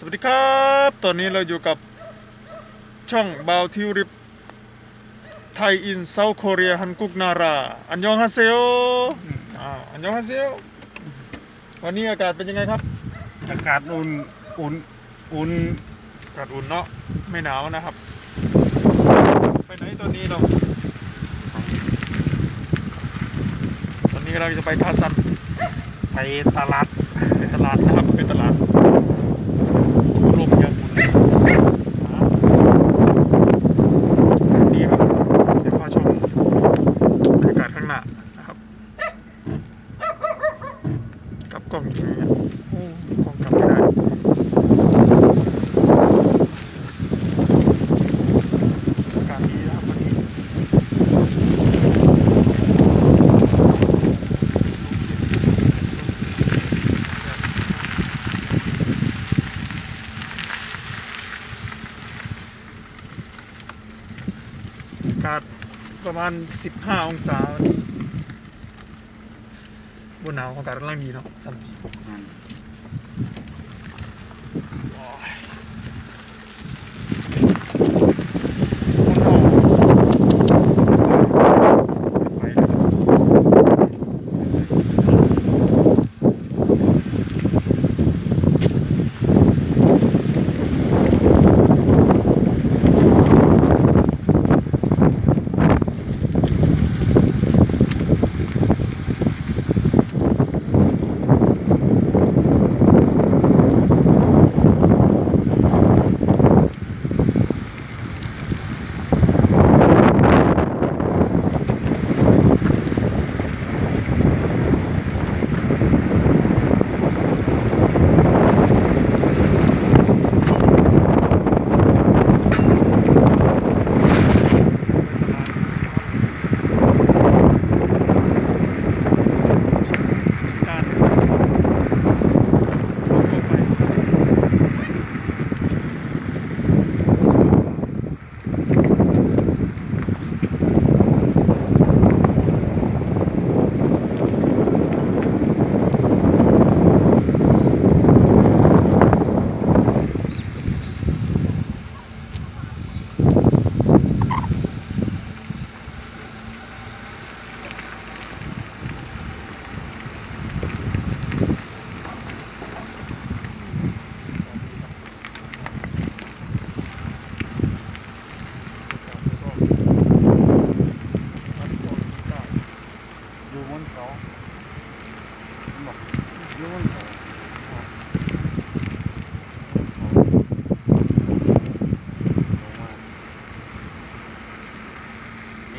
สวัสดีครับ ตอนนี้เราอยู่กับช่องบาวทิวริปไทยอินเซาท์โคเรียฮันกุกนารา อันยองฮาเซโออ่าอันยองฮาเซโอวันนี้อากาศเป็นยังไงครับ อากาศอุ่น อุ่น อุ่น อากาศอุ่นเนาะ ไม่หนาวนะครับ ไปไหนตอนนี้เรา ตอนนี้เราจะไปท่าซันไปตลาด ไปตลาดนะครับ ไปตลาดลมยังอุ่นอ่าดีครับเดี๋ยวพาชมบรรยากาศข้างหน้านะครับกลับกล้องอยู่ไหนอะโอ้กล้องกลับไม่ได้อากาศดีนะครับวันนี้าศประมาณ 15 องศาบนหนาวอากาศกำลังดีเนาะสันดีโอ้ยไปเลยการลงไป นี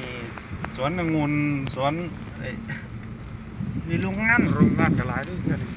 ่สวนองุ่นสวนเอ้ยมีโรงงานโรงงานกระไรด้วยกันเนี่